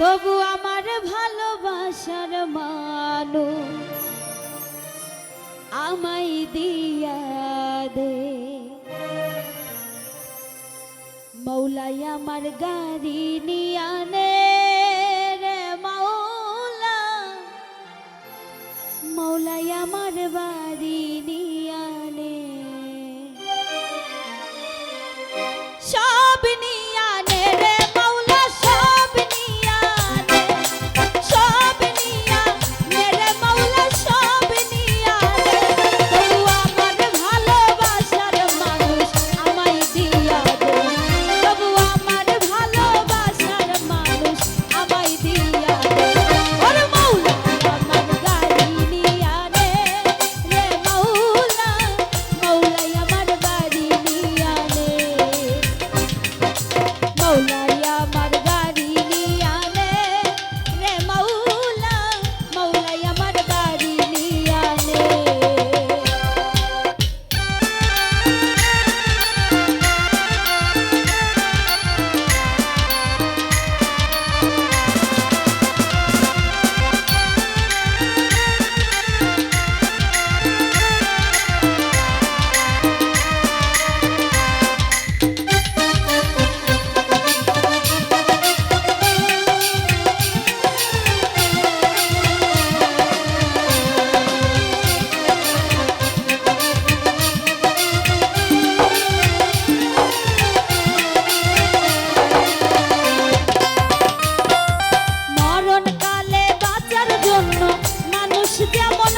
তবু আমার ভালোবাসার মানু আমায় দিয়া দে। মৌলাই আমার গাড়ি নিয়ানে রে মৌলা। মৌলাই আমার বাড়ি জন্য মানুষ যেমন